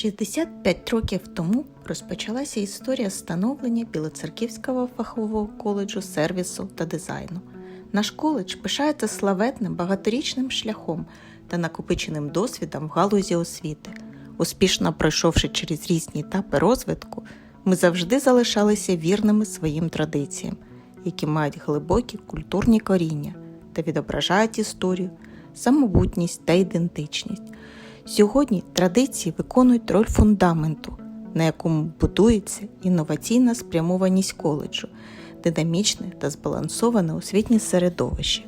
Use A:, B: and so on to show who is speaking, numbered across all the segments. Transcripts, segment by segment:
A: 65 років тому розпочалася історія становлення Білоцерківського фахового коледжу сервісу та дизайну. Наш коледж пишається славетним багаторічним шляхом та накопиченим досвідом в галузі освіти. Успішно пройшовши через різні етапи розвитку, ми завжди залишалися вірними своїм традиціям, які мають глибокі культурні коріння та відображають історію, самобутність та ідентичність. Сьогодні традиції виконують роль фундаменту, на якому будується інноваційна спрямованість коледжу, динамічне та збалансоване освітнє середовище,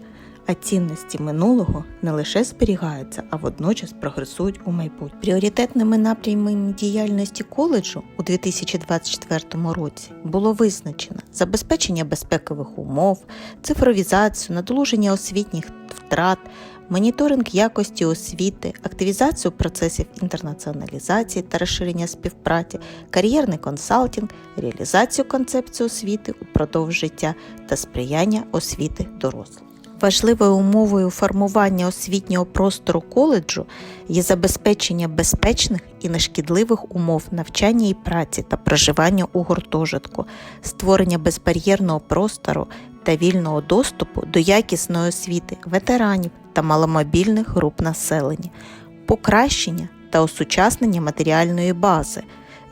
A: а цінності минулого не лише зберігаються, а водночас прогресують у майбутнє. Пріоритетними напрямами діяльності коледжу у 2024 році було визначено забезпечення безпекових умов, цифровізацію, надолуження освітніх втрат, моніторинг якості освіти, активізацію процесів інтернаціоналізації та розширення співпраці, кар'єрний консалтинг, реалізацію концепції освіти упродовж життя та сприяння освіти дорослих. Важливою умовою формування освітнього простору коледжу є забезпечення безпечних і нешкідливих умов навчання і праці та проживання у гуртожитку, створення безбар'єрного простору та вільного доступу до якісної освіти ветеранів та маломобільних груп населення, покращення та осучаснення матеріальної бази,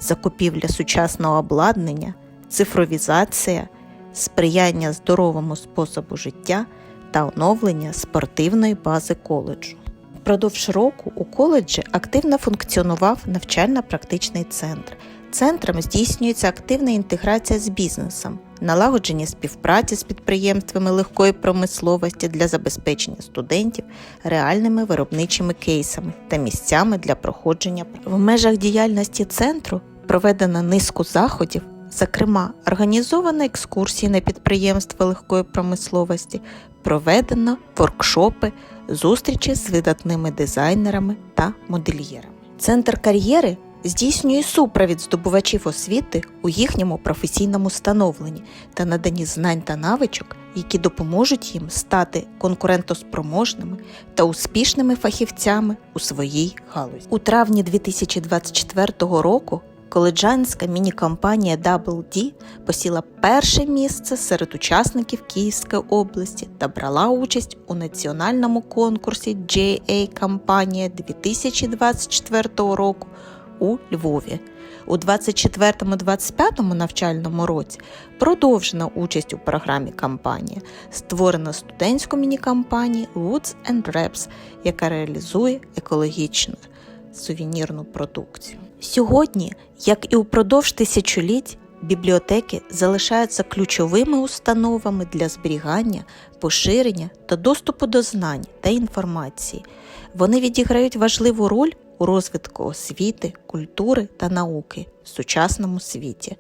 A: закупівля сучасного обладнання, цифровізація, сприяння здоровому способу життя та оновлення спортивної бази коледжу. Впродовж року у коледжі активно функціонував навчально-практичний центр. Центром здійснюється активна інтеграція з бізнесом, налагодження співпраці з підприємствами легкої промисловості для забезпечення студентів реальними виробничими кейсами та місцями для проходження. В межах діяльності центру проведено низку заходів, зокрема, організовано екскурсії на підприємства легкої промисловості, проведено воркшопи, зустрічі з видатними дизайнерами та модельєрами. Центр кар'єри здійснює супровід здобувачів освіти у їхньому професійному становленні та наданні знань та навичок, які допоможуть їм стати конкурентоспроможними та успішними фахівцями у своїй галузі. У травні 2024 року коледжанська міні-компанія Double D посіла перше місце серед учасників Київської області та брала участь у національному конкурсі JA Компанія 2024 року у Львові. У 24-25 навчальному році продовжена участь у програмі кампанія, створена студентську міні-кампанію Woods and Reps, яка реалізує екологічну сувенірну продукцію. Сьогодні, як і упродовж тисячоліть, бібліотеки залишаються ключовими установами для зберігання, поширення та доступу до знань та інформації. Вони відіграють важливу роль у розвитку освіти, культури та науки в сучасному світі.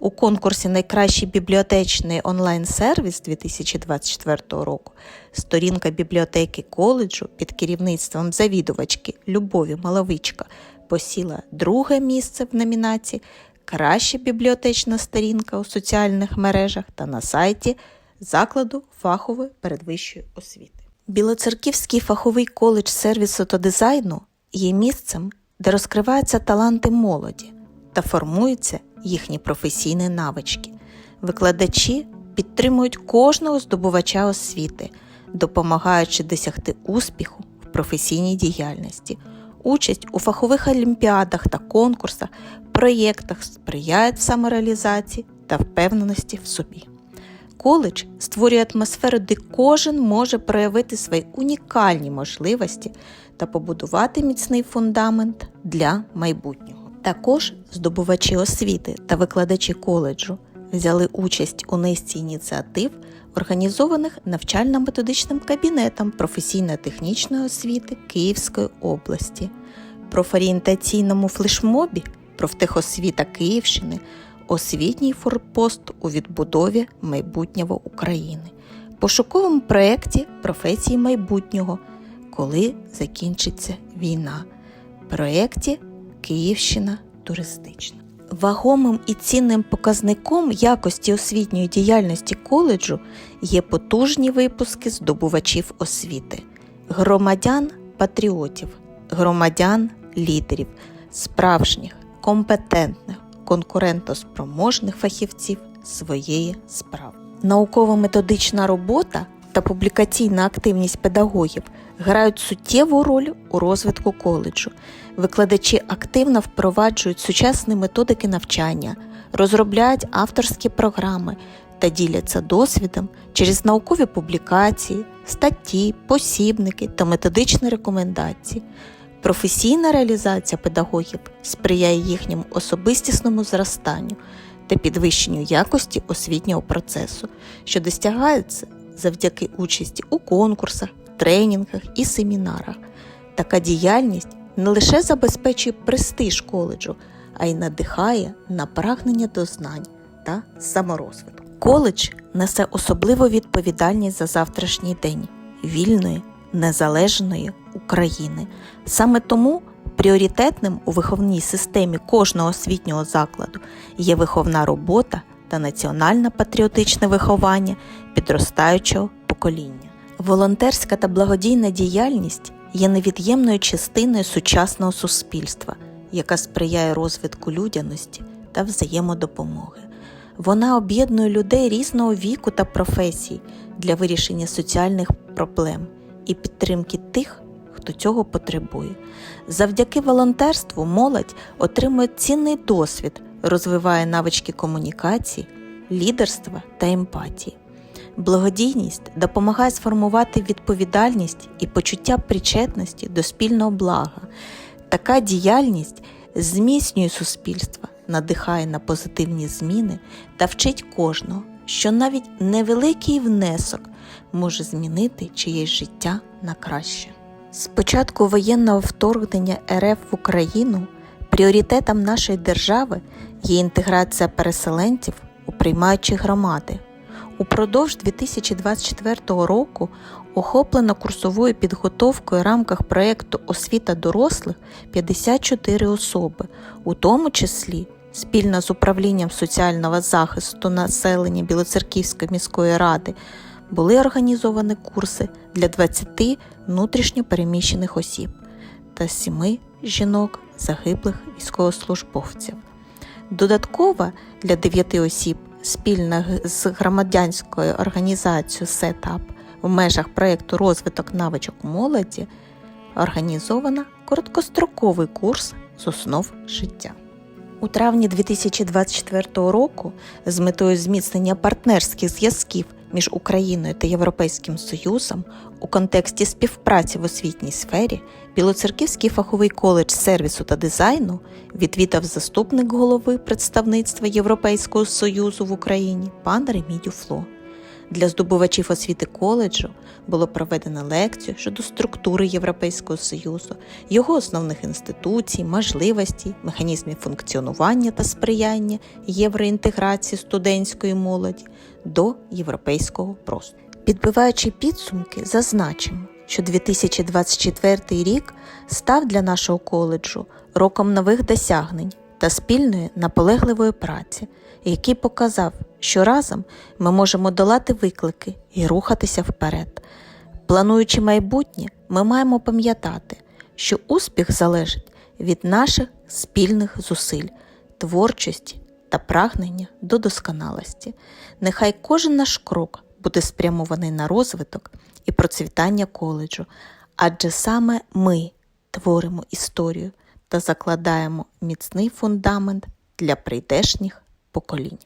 A: У конкурсі Найкращий бібліотечний онлайн-сервіс 2024 року сторінка бібліотеки коледжу під керівництвом завідувачки Любові Маловичка посіла друге місце в номінації Краща бібліотечна сторінка у соціальних мережах та на сайті закладу фахової передвищої освіти. Білоцерківський фаховий коледж сервісу та дизайну є місцем, де розкриваються таланти молоді та формуються їхні професійні навички. Викладачі підтримують кожного здобувача освіти, допомагаючи досягти успіху в професійній діяльності. Участь у фахових олімпіадах та конкурсах, проєктах сприяє самореалізації та впевненості в собі. Коледж створює атмосферу, де кожен може проявити свої унікальні можливості та побудувати міцний фундамент для майбутнього. Також здобувачі освіти та викладачі коледжу взяли участь у низці ініціатив, організованих навчально-методичним кабінетом професійно-технічної освіти Київської області, профорієнтаційному флешмобі профтехосвіта Київщини, освітній форпост у відбудові майбутнього України, пошуковому проєкті професії майбутнього, коли закінчиться війна, проєкті Київщина туристична. Вагомим і цінним показником якості освітньої діяльності коледжу є потужні випуски здобувачів освіти, громадян патріотів, громадян лідерів, справжніх, компетентних, конкурентоспроможних фахівців своєї справи. Науково-методична робота та публікаційна активність педагогів грають суттєву роль у розвитку коледжу. Викладачі активно впроваджують сучасні методики навчання, розробляють авторські програми та діляться досвідом через наукові публікації, статті, посібники та методичні рекомендації. Професійна реалізація педагогів сприяє їхньому особистісному зростанню та підвищенню якості освітнього процесу, що досягається завдяки участі у конкурсах, тренінгах і семінарах. Така діяльність не лише забезпечує престиж коледжу, а й надихає на прагнення до знань та саморозвитку. Коледж несе особливу відповідальність за завтрашній день вільної, незалежної України. Саме тому пріоритетним у виховній системі кожного освітнього закладу є виховна робота та національне патріотичне виховання підростаючого покоління. Волонтерська та благодійна діяльність є невід'ємною частиною сучасного суспільства, яка сприяє розвитку людяності та взаємодопомоги. Вона об'єднує людей різного віку та професій для вирішення соціальних проблем і підтримки тих, хто цього потребує. Завдяки волонтерству молодь отримує цінний досвід, розвиває навички комунікації, лідерства та емпатії. Благодійність допомагає сформувати відповідальність і почуття причетності до спільного блага. Така діяльність зміцнює суспільство, надихає на позитивні зміни та вчить кожного, що навіть невеликий внесок може змінити чиєсь життя на краще. З початку воєнного вторгнення РФ в Україну пріоритетом нашої держави є інтеграція переселенців у приймаючі громади. Упродовж 2024 року охоплено курсовою підготовкою в рамках проєкту Освіта дорослих 54 особи, у тому числі спільно з управлінням соціального захисту населення Білоцерківської міської ради були організовані курси для 20 внутрішньопереміщених осіб та 7 жінок загиблих військовослужбовців. Додатково для 9 осіб спільно з громадянською організацією SETUP в межах проєкту розвиток навичок молоді організовано короткостроковий курс з основ життя. У травні 2024 року з метою зміцнення партнерських зв'язків між Україною та Європейським Союзом у контексті співпраці в освітній сфері Білоцерківський фаховий коледж сервісу та дизайну відвідав заступник голови представництва Європейського Союзу в Україні пан Ремідю Дюфло. Для здобувачів освіти коледжу було проведено лекцію щодо структури Європейського Союзу, його основних інституцій, можливостей, механізмів функціонування та сприяння євроінтеграції студентської молоді до європейського простору. Підбиваючи підсумки, зазначимо, що 2024 рік став для нашого коледжу роком нових досягнень та спільної наполегливої праці, який показав, що разом ми можемо долати виклики і рухатися вперед. Плануючи майбутнє, ми маємо пам'ятати, що успіх залежить від наших спільних зусиль, творчості та прагнення до досконалості. Нехай кожен наш крок буде спрямований на розвиток і процвітання коледжу, адже саме ми творимо історію та закладаємо міцний фундамент для прийдешніх поколінь.